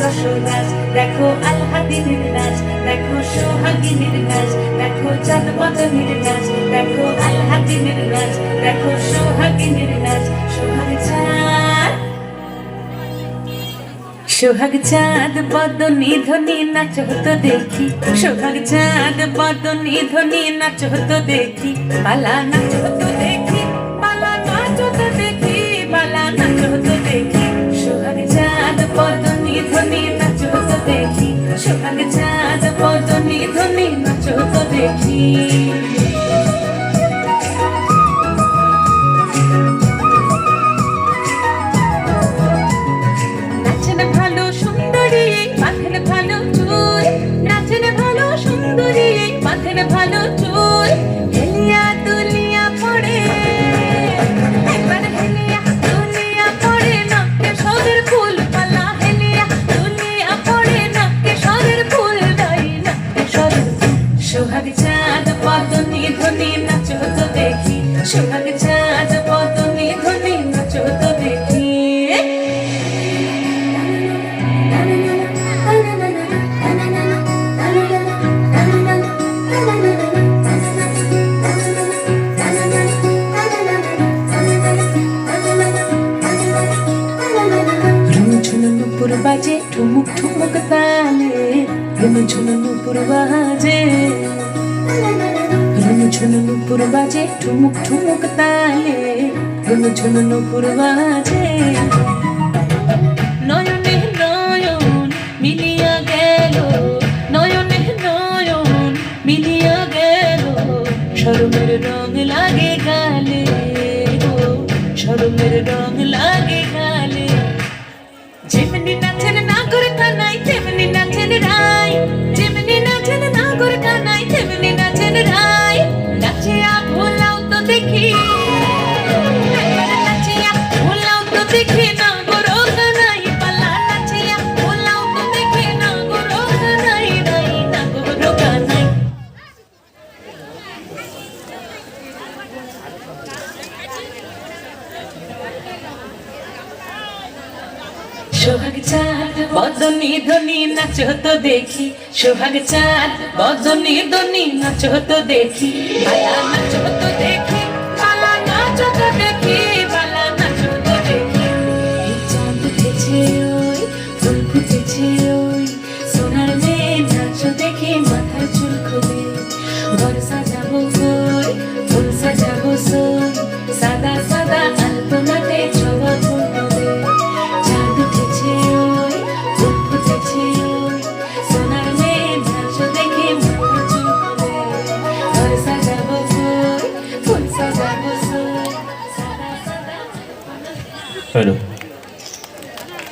রসরাজ। দেখো আল্লাদিনের নাচ, দেখো সোহাগিনীর নাচ, দেখো চাঁদ বদনের নাচ, দেখো আল্লাদিনের নাচ, দেখো সোহাগিনীর নাচ, সোহাগ চাঁদ সোহাগ চাঁদ, বদনি ধ্বনি নাচ হতো দেখি। সোহাগ চাঁদ, বদনি ধ্বনি নাচ হতো দেখি। বালা নাচ হতো দেখি, বালা নাচ হতো দেখি, বালা নাচ হতো দেখি। সোহাগ চাঁদ, বদনি ধ্বনি নাচ হতো দেখি। সোহাগ চাঁদ, বদনি ধ্বনি নাচ হতো দেখি। সোহাগ চাঁদ পদনি ধ্বনি নাচ হতো দেখি বাজে ঠুমুক ঠুমুক তালে রুমঝুন নুপুর বাজে। রুমঝুন নুপুর বাজে ঠুমুক ঠুমুক তালে। রুমঝুন নুপুর বাজে নয়নে নয়ন মিলিয়া গেল, নয়নে নয়ন মিলিয়া গেল। শরমের রং লাগে গালে গো, শরমের রং লাগে গালে। যেমনি নাচেন কানাই সোহাগ চাঁদ, বদনি ধ্বনি নাচ হতো দেখি। সোহাগ চাঁদ, বদনি ধ্বনি নাচ হতো দেখি। নাচ দেখি 哎呦。